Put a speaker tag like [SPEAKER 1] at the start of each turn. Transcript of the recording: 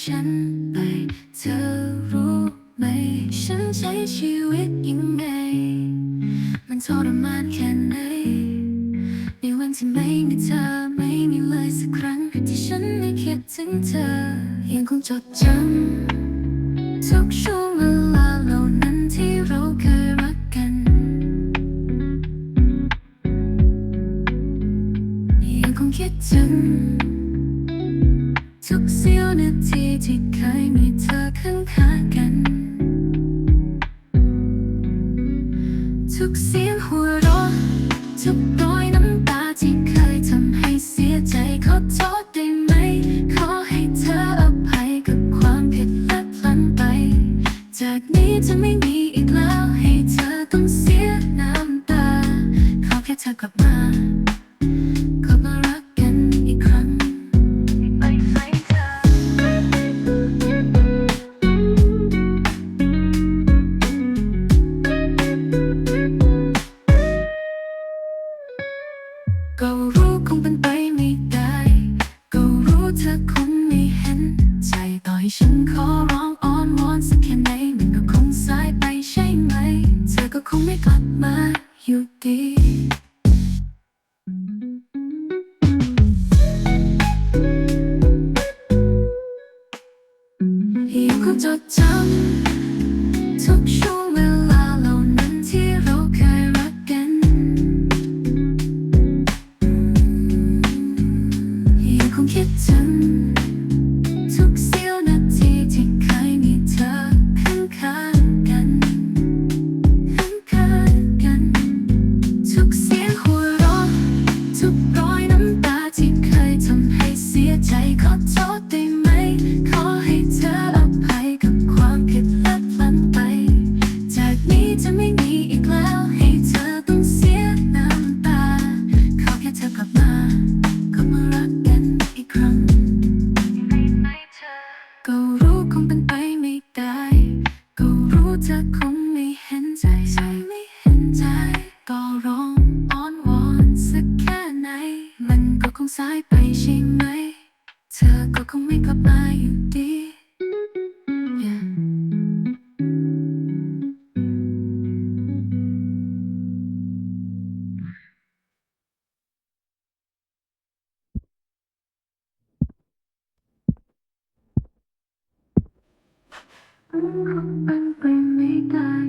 [SPEAKER 1] ฉันไปเธอรู้ไหม ฉันใช้ชีวิตยังไง มันทรมานแค่ไหนในวันที่ไม่มีเธอไม่มีเลยสักครั้ง ที่ฉันไม่คิดถึงเธอ ยังคงจดจำทุกช่วงเวลาเหล่านั้นที่เราเคยรักกัน ยังคงคิดถึง ทุกเสี้ยวนาทีที่เคยมีเธอข้างข้างกัน ทุกเสียงหัวเราะทุก ก็รู้คงเป็นไปไม่ได้ ก็รู้เธอคงไม่เห็น ใจต่อให้ฉันขอร้องอ้อนวอนสักแค่ไหนมันก็คงสายไปใช่ไหม เธอก็คงไม่กลับมาอยู่ดียังคงจดจำทุกช่ว สายไปใช่ไหม เธอก็คงไม่กลับมาอยู่ดี Yeah มันคงเป็นไปไม่ได้